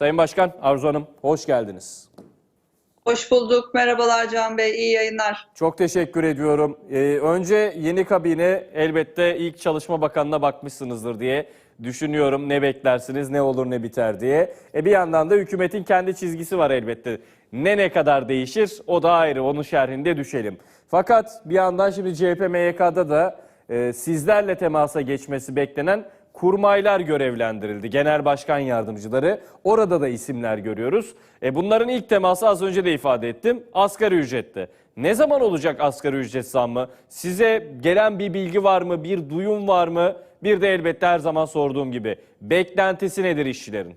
Sayın Başkan Arzu Hanım hoş geldiniz. Hoş bulduk. Merhabalar Can Bey. İyi yayınlar. Çok teşekkür ediyorum. Ee, önce yeni kabine elbette ilk Çalışma Bakanı'na bakmışsınızdır diye düşünüyorum. Ne beklersiniz, ne olur ne biter diye. E bir yandan da hükümetin kendi çizgisi var elbette. Ne ne kadar değişir o da ayrı. Onun şerhinde düşelim. Fakat bir yandan şimdi CHP MYK'da da e, sizlerle temasa geçmesi beklenen kurmaylar görevlendirildi. Genel başkan yardımcıları. Orada da isimler görüyoruz. E bunların ilk teması az önce de ifade ettim. Asgari ücrette. Ne zaman olacak asgari ücret zammı? Size gelen bir bilgi var mı? Bir duyum var mı? Bir de elbette her zaman sorduğum gibi beklentisi nedir işçilerin?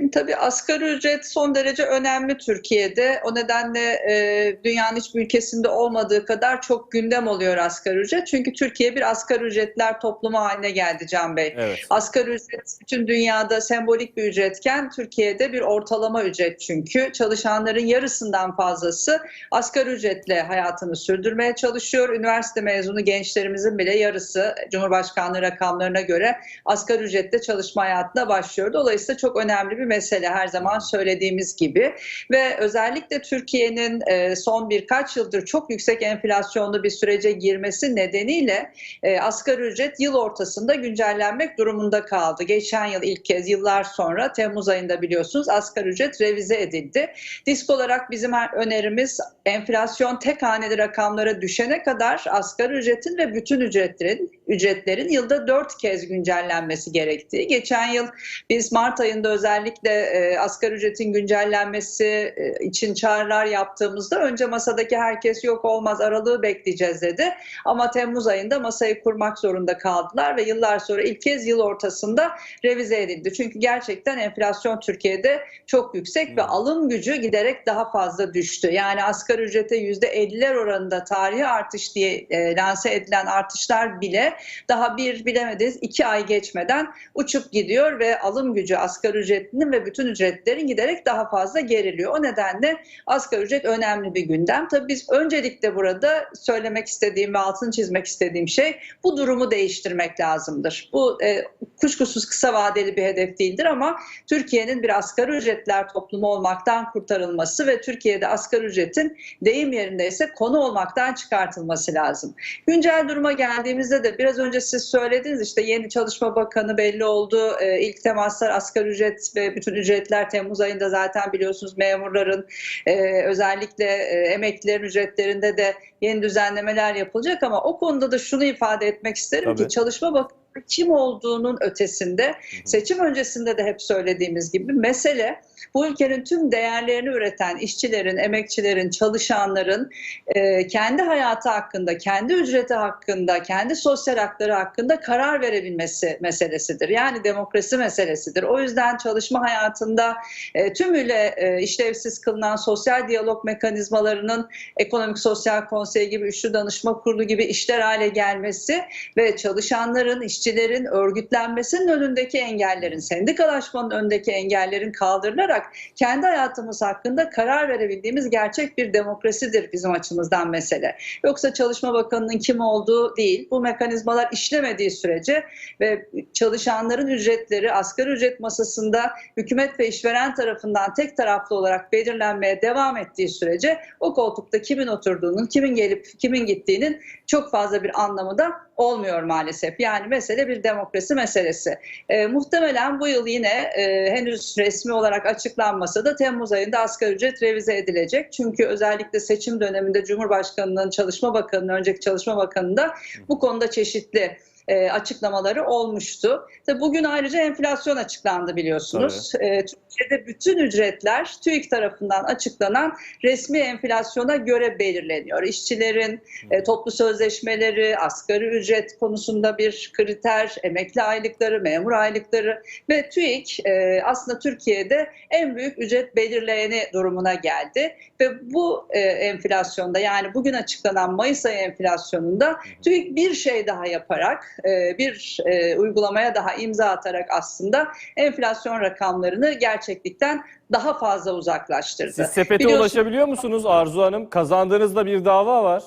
Şimdi tabii asgari ücret son derece önemli Türkiye'de. O nedenle e, dünyanın hiçbir ülkesinde olmadığı kadar çok gündem oluyor asgari ücret. Çünkü Türkiye bir asgari ücretler toplumu haline geldi Can Bey. Evet. Asgari ücret bütün dünyada sembolik bir ücretken Türkiye'de bir ortalama ücret çünkü. Çalışanların yarısından fazlası asgari ücretle hayatını sürdürmeye çalışıyor. Üniversite mezunu gençlerimizin bile yarısı Cumhurbaşkanlığı rakamlarına göre asgari ücretle çalışma hayatına başlıyor. Dolayısıyla çok önemli bir mesele her zaman söylediğimiz gibi ve özellikle Türkiye'nin e, son birkaç yıldır çok yüksek enflasyonlu bir sürece girmesi nedeniyle e, asgari ücret yıl ortasında güncellenmek durumunda kaldı. Geçen yıl ilk kez yıllar sonra Temmuz ayında biliyorsunuz asgari ücret revize edildi. Disk olarak bizim önerimiz enflasyon tek haneli rakamlara düşene kadar asgari ücretin ve bütün ücretlerin ücretlerin yılda dört kez güncellenmesi gerektiği. Geçen yıl biz Mart ayında özellikle e, asgari ücretin güncellenmesi e, için çağrılar yaptığımızda önce masadaki herkes yok olmaz aralığı bekleyeceğiz dedi. Ama Temmuz ayında masayı kurmak zorunda kaldılar ve yıllar sonra ilk kez yıl ortasında revize edildi. Çünkü gerçekten enflasyon Türkiye'de çok yüksek ve alım gücü giderek daha fazla düştü. Yani asgari ücrete %50'ler oranında tarihi artış diye e, lanse edilen artışlar bile daha bir bilemediniz iki ay geçmeden uçup gidiyor ve alım gücü asgari ücretlinin ve bütün ücretlerin giderek daha fazla geriliyor. O nedenle asgari ücret önemli bir gündem. Tabii biz öncelikle burada söylemek istediğim ve altını çizmek istediğim şey bu durumu değiştirmek lazımdır. Bu e, kuşkusuz kısa vadeli bir hedef değildir ama Türkiye'nin bir asgari ücretler toplumu olmaktan kurtarılması ve Türkiye'de asgari ücretin deyim yerindeyse konu olmaktan çıkartılması lazım. Güncel duruma geldiğimizde de biraz önce siz söylediniz işte yeni Çalışma Bakanı belli oldu. Ee, ilk temaslar asgari ücret ve bütün ücretler Temmuz ayında zaten biliyorsunuz memurların e, özellikle e, emeklilerin ücretlerinde de yeni düzenlemeler yapılacak ama o konuda da şunu ifade etmek isterim Tabii. ki Çalışma Bakanı kim olduğunun ötesinde seçim öncesinde de hep söylediğimiz gibi mesele bu ülkenin tüm değerlerini üreten işçilerin, emekçilerin, çalışanların e, kendi hayatı hakkında, kendi ücreti hakkında, kendi sosyal hakları hakkında karar verebilmesi meselesidir. Yani demokrasi meselesidir. O yüzden çalışma hayatında e, tümüyle e, işlevsiz kılınan sosyal diyalog mekanizmalarının ekonomik sosyal konsey gibi, üçlü danışma kurulu gibi işler hale gelmesi ve çalışanların, işçilerin örgütlenmesinin önündeki engellerin, sendikalaşmanın önündeki engellerin kaldırılarak kendi hayatımız hakkında karar verebildiğimiz gerçek bir demokrasidir bizim açımızdan mesele. Yoksa Çalışma Bakanı'nın kim olduğu değil. Bu mekanizmalar işlemediği sürece ve çalışanların ücretleri asgari ücret masasında hükümet ve işveren tarafından tek taraflı olarak belirlenmeye devam ettiği sürece o koltukta kimin oturduğunun, kimin gelip kimin gittiğinin çok fazla bir anlamı da olmuyor maalesef. Yani mesele bir demokrasi meselesi. E, muhtemelen bu yıl yine e, henüz resmi olarak açıklanmasa da Temmuz ayında asgari ücret revize edilecek. Çünkü özellikle seçim döneminde Cumhurbaşkanı'nın, Çalışma Bakanı'nın, önceki Çalışma Bakanı'nda bu konuda çeşitli e, açıklamaları olmuştu. Tabii bugün ayrıca enflasyon açıklandı biliyorsunuz. E, Türkiye'de bütün ücretler TÜİK tarafından açıklanan resmi enflasyona göre belirleniyor. İşçilerin e, toplu sözleşmeleri, asgari ücret konusunda bir kriter, emekli aylıkları, memur aylıkları ve TÜİK e, aslında Türkiye'de en büyük ücret belirleyeni durumuna geldi ve bu e, enflasyonda yani bugün açıklanan Mayıs ayı enflasyonunda TÜİK bir şey daha yaparak e, bir e, uygulamaya daha imza atarak aslında enflasyon rakamlarını gerçeklikten daha fazla uzaklaştırdı. Siz sepete ulaşabiliyor musunuz Arzu Hanım? Kazandığınızda bir dava var.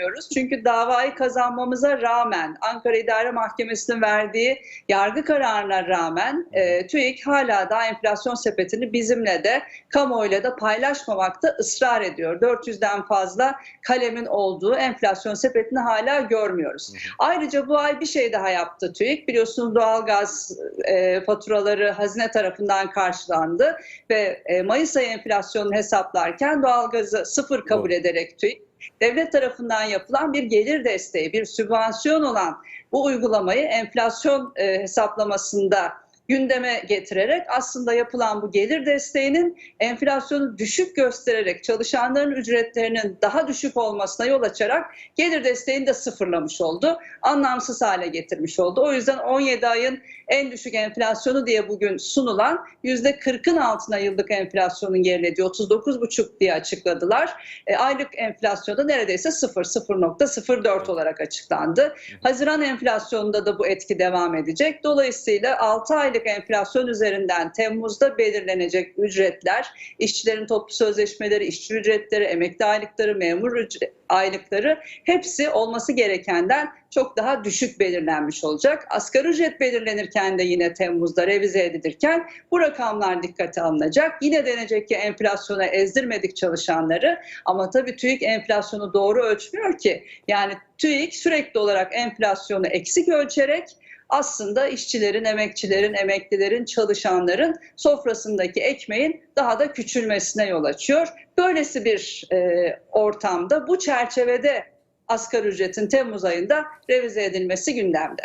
Görmüyoruz. Çünkü davayı kazanmamıza rağmen Ankara İdare Mahkemesi'nin verdiği yargı kararına rağmen e, TÜİK hala da enflasyon sepetini bizimle de kamuoyuyla da paylaşmamakta ısrar ediyor. 400'den fazla kalemin olduğu enflasyon sepetini hala görmüyoruz. Ayrıca bu ay bir şey daha yaptı TÜİK. Biliyorsunuz doğalgaz e, faturaları hazine tarafından karşılandı ve e, Mayıs ayı enflasyonunu hesaplarken doğalgazı sıfır kabul Doğru. ederek TÜİK devlet tarafından yapılan bir gelir desteği, bir sübvansiyon olan bu uygulamayı enflasyon e, hesaplamasında gündeme getirerek aslında yapılan bu gelir desteğinin enflasyonu düşük göstererek çalışanların ücretlerinin daha düşük olmasına yol açarak gelir desteğini de sıfırlamış oldu. Anlamsız hale getirmiş oldu. O yüzden 17 ayın en düşük enflasyonu diye bugün sunulan %40'ın altına yıllık enflasyonun gerilediği 39,5 diye açıkladılar. E, aylık enflasyonda neredeyse 0, 0.04 olarak açıklandı. Haziran enflasyonunda da bu etki devam edecek. Dolayısıyla 6 aylık enflasyon üzerinden Temmuz'da belirlenecek ücretler, işçilerin toplu sözleşmeleri, işçi ücretleri, emekli aylıkları, memur ücret- aylıkları hepsi olması gerekenden çok daha düşük belirlenmiş olacak. Asgari ücret belirlenirken de yine Temmuz'da revize edilirken bu rakamlar dikkate alınacak. Yine denecek ki enflasyona ezdirmedik çalışanları ama tabii TÜİK enflasyonu doğru ölçmüyor ki. Yani TÜİK sürekli olarak enflasyonu eksik ölçerek aslında işçilerin, emekçilerin, emeklilerin, çalışanların sofrasındaki ekmeğin daha da küçülmesine yol açıyor. Böylesi bir e, ortamda bu çerçevede asgari ücretin Temmuz ayında revize edilmesi gündemde.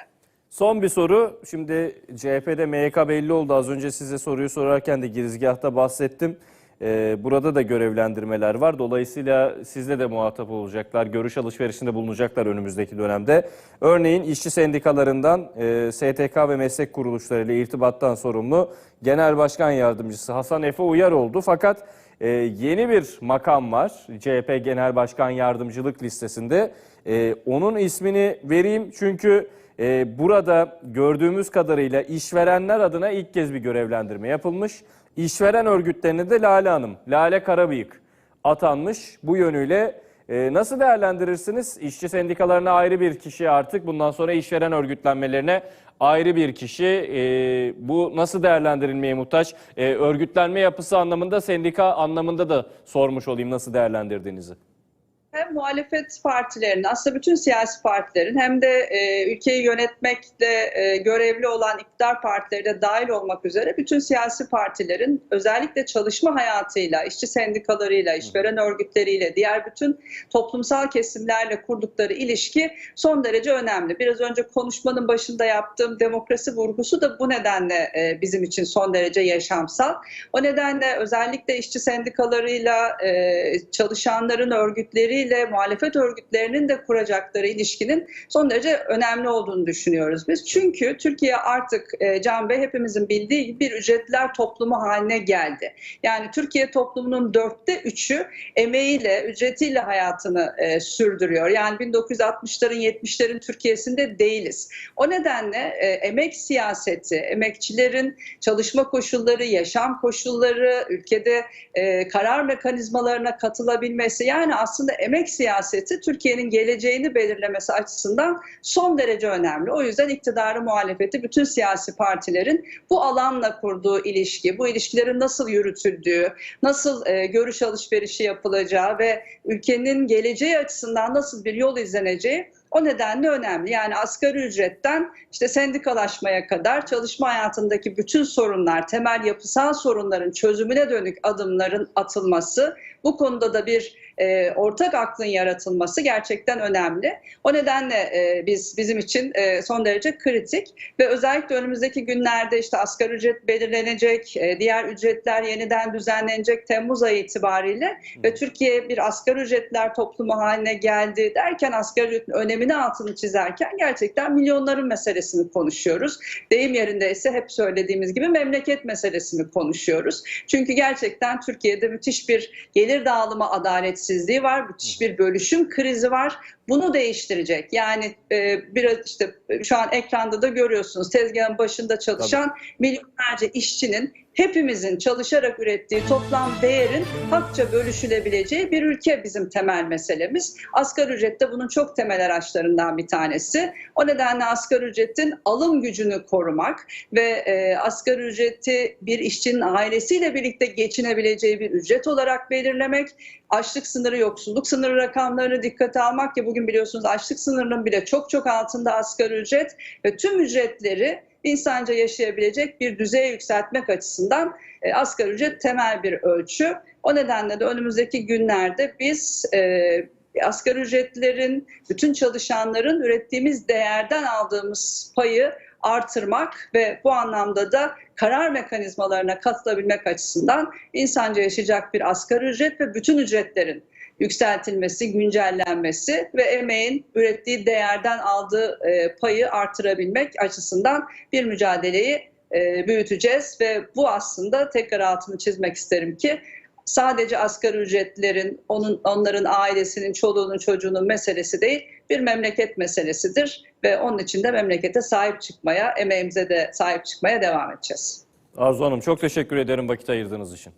Son bir soru. Şimdi CHP'de MYK belli oldu. Az önce size soruyu sorarken de girizgahta bahsettim. Ee, burada da görevlendirmeler var. Dolayısıyla sizle de muhatap olacaklar. Görüş alışverişinde bulunacaklar önümüzdeki dönemde. Örneğin işçi sendikalarından e, STK ve meslek kuruluşlarıyla irtibattan sorumlu Genel Başkan Yardımcısı Hasan Efe Uyar oldu. Fakat e, yeni bir makam var CHP Genel Başkan Yardımcılık listesinde. E, onun ismini vereyim çünkü e, burada gördüğümüz kadarıyla işverenler adına ilk kez bir görevlendirme yapılmış. İşveren örgütlerine de Lale Hanım, Lale Karabıyık atanmış. Bu yönüyle e, nasıl değerlendirirsiniz? İşçi sendikalarına ayrı bir kişi artık bundan sonra işveren örgütlenmelerine ayrı bir kişi. E, bu nasıl değerlendirilmeye muhtaç? E, örgütlenme yapısı anlamında, sendika anlamında da sormuş olayım nasıl değerlendirdiğinizi. Hem muhalefet partilerinin aslında bütün siyasi partilerin hem de e, ülkeyi yönetmekle e, görevli olan iktidar partileri de dahil olmak üzere bütün siyasi partilerin özellikle çalışma hayatıyla, işçi sendikalarıyla, işveren örgütleriyle, diğer bütün toplumsal kesimlerle kurdukları ilişki son derece önemli. Biraz önce konuşmanın başında yaptığım demokrasi vurgusu da bu nedenle e, bizim için son derece yaşamsal. O nedenle özellikle işçi sendikalarıyla, e, çalışanların örgütleriyle, muhalefet örgütlerinin de kuracakları ilişkinin son derece önemli olduğunu düşünüyoruz biz. Çünkü Türkiye artık e, Can Bey hepimizin bildiği gibi bir ücretler toplumu haline geldi. Yani Türkiye toplumunun dörtte üçü emeğiyle, ücretiyle hayatını e, sürdürüyor. Yani 1960'ların, 70'lerin Türkiye'sinde değiliz. O nedenle e, emek siyaseti, emekçilerin çalışma koşulları, yaşam koşulları, ülkede e, karar mekanizmalarına katılabilmesi yani aslında emek siyaseti Türkiye'nin geleceğini belirlemesi açısından son derece önemli. O yüzden iktidarı muhalefeti bütün siyasi partilerin bu alanla kurduğu ilişki, bu ilişkilerin nasıl yürütüldüğü, nasıl e, görüş alışverişi yapılacağı ve ülkenin geleceği açısından nasıl bir yol izleneceği o nedenle önemli. Yani asgari ücretten işte sendikalaşmaya kadar çalışma hayatındaki bütün sorunlar, temel yapısal sorunların çözümüne dönük adımların atılması, bu konuda da bir e, ortak aklın yaratılması gerçekten önemli. O nedenle e, biz bizim için e, son derece kritik ve özellikle önümüzdeki günlerde işte asgari ücret belirlenecek, e, diğer ücretler yeniden düzenlenecek Temmuz ayı itibariyle ve Türkiye bir asgari ücretler toplumu haline geldi derken asgari ücretin önemini altını çizerken gerçekten milyonların meselesini konuşuyoruz. Deyim yerinde ise hep söylediğimiz gibi memleket meselesini konuşuyoruz. Çünkü gerçekten Türkiye'de müthiş bir gelir dağılımı adaletsizliği var, müthiş bir bölüşüm krizi var. Bunu değiştirecek. Yani e, biraz işte e, şu an ekranda da görüyorsunuz tezgahın başında çalışan milyonlarca işçinin hepimizin çalışarak ürettiği toplam değerin hakça bölüşülebileceği bir ülke bizim temel meselemiz. Asgari ücret de bunun çok temel araçlarından bir tanesi. O nedenle asgari ücretin alım gücünü korumak ve e, asgari ücreti bir işçinin ailesiyle birlikte geçinebileceği bir ücret olarak belirlemek, açlık sınırı, yoksulluk sınırı rakamlarını dikkate almak ki bugün biliyorsunuz açlık sınırının bile çok çok altında asgari ücret ve tüm ücretleri insanca yaşayabilecek bir düzeye yükseltmek açısından e, asgari ücret temel bir ölçü. O nedenle de önümüzdeki günlerde biz e, asgari ücretlerin, bütün çalışanların ürettiğimiz değerden aldığımız payı artırmak ve bu anlamda da karar mekanizmalarına katılabilmek açısından insanca yaşayacak bir asgari ücret ve bütün ücretlerin yükseltilmesi, güncellenmesi ve emeğin ürettiği değerden aldığı e, payı artırabilmek açısından bir mücadeleyi e, büyüteceğiz ve bu aslında tekrar altını çizmek isterim ki sadece asgari ücretlerin, onun, onların ailesinin, çoluğunun, çocuğunun meselesi değil, bir memleket meselesidir ve onun için de memlekete sahip çıkmaya, emeğimize de sahip çıkmaya devam edeceğiz. Arzu Hanım çok teşekkür ederim vakit ayırdığınız için.